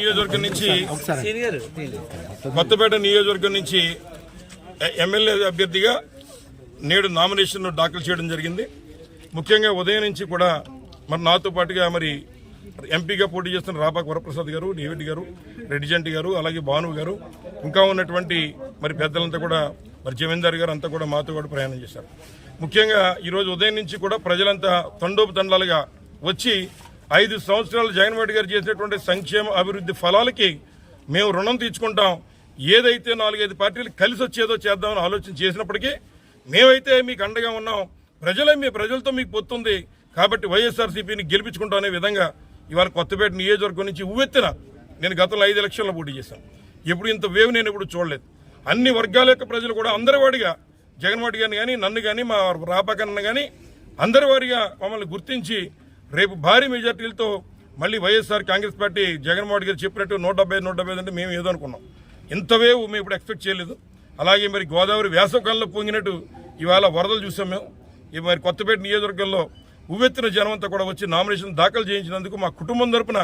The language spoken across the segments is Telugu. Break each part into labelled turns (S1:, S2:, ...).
S1: నియోజకవర్గం నుంచి కొత్తపేట నియోజకవర్గం నుంచి ఎమ్మెల్యే అభ్యర్థిగా నేడు నామినేషన్ దాఖలు చేయడం జరిగింది. ముఖ్యంగా ఉదయం నుంచి కూడా మరి నాతో పాటుగా మరి ఎంపీగా పోటీ చేస్తున్న రాపాక వరప్రసాద్ గారు డేవిడ్ గారు రెడ్డిజంటి గారు అలాగే భాను గారు ఇంకా ఉన్నటువంటి మరి పెద్దలంతా కూడా మరి జమీందార్ గారు అంతా కూడా మాతో కూడా ప్రయాణం చేశారు. ముఖ్యంగా ఈరోజు ఉదయం నుంచి కూడా ప్రజలంతా తండోపతండాలుగా వచ్చి ఐదు సంవత్సరాలు జగన్మోహన్ గారు చేసినటువంటి సంక్షేమ అభివృద్ధి ఫలాలకి మేము రుణం తీర్చుకుంటాం. ఏదైతే నాలుగైదు పార్టీలు కలిసి వచ్చేదో చేద్దామని ఆలోచన చేసినప్పటికీ మేమైతే మీకు అండగా ఉన్నాం. ప్రజలే మీ ప్రజలతో మీకు పొత్తుంది. కాబట్టి వైఎస్ఆర్సీపీని గెలిపించుకుంటాం అనే విధంగా ఇవాళ కొత్తపేట నియోజకవర్గం నుంచి ఉవ్వెత్తిన నేను గతంలో ఐదు ఎలక్షన్లో పోటీ చేశాను. ఎప్పుడు ఇంత వేవ్ నేను ఎప్పుడు చూడలేదు. అన్ని వర్గాల యొక్క ప్రజలు కూడా అందరి వాడిగా జగన్మోహన్ గారిని కానీ నన్ను కానీ మా రాపాకన్న కానీ అందరి వారిగా మమ్మల్ని గుర్తించి రేపు భారీ మెజార్టీలతో మళ్ళీ వైఎస్ఆర్ కాంగ్రెస్ పార్టీ జగన్మోహన్ రెడ్డి గారు చెప్పినట్టు నూట డెబ్బై నూట డెబ్బై అంటే మేము ఏదో అనుకున్నాం. ఇంత వేవ్ మేము ఇప్పుడు ఎక్స్పెక్ట్ చేయలేదు. అలాగే మరి గోదావరి వేసవకాలంలో పొంగినట్టు ఇవాళ వరదలు చూసాం మేము. ఈ మరి కొత్తపేట నియోజకవర్గంలో ఉవ్వెత్తిన జనమంతా కూడా వచ్చి నామినేషన్ దాఖలు చేయించినందుకు మా కుటుంబం తరపున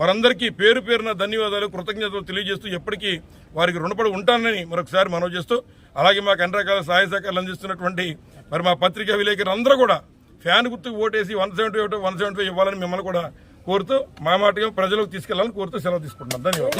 S1: వారందరికీ పేరు పేరున ధన్యవాదాలు కృతజ్ఞతలు తెలియజేస్తూ ఎప్పటికీ వారికి రుణపడి ఉంటానని మరొకసారి మనవి చేస్తూ అలాగే మాకు అన్ని రకాల సహాయ సహకారాలు అందిస్తున్నటువంటి మరి మా పత్రికా విలేకరులు అందరూ కూడా ఫ్యాన్ గుర్తుకు ఓటేసి వన్ సెవెంటీ వన్ సెవెంటీ ఇవ్వాలని మిమ్మల్ని కూడా కోరుతూ మా మాటగా ప్రజలకు తీసుకెళ్ళాలని కోరుతూ సెలవు తీసుకుంటున్నాను ధన్యవాదాలు.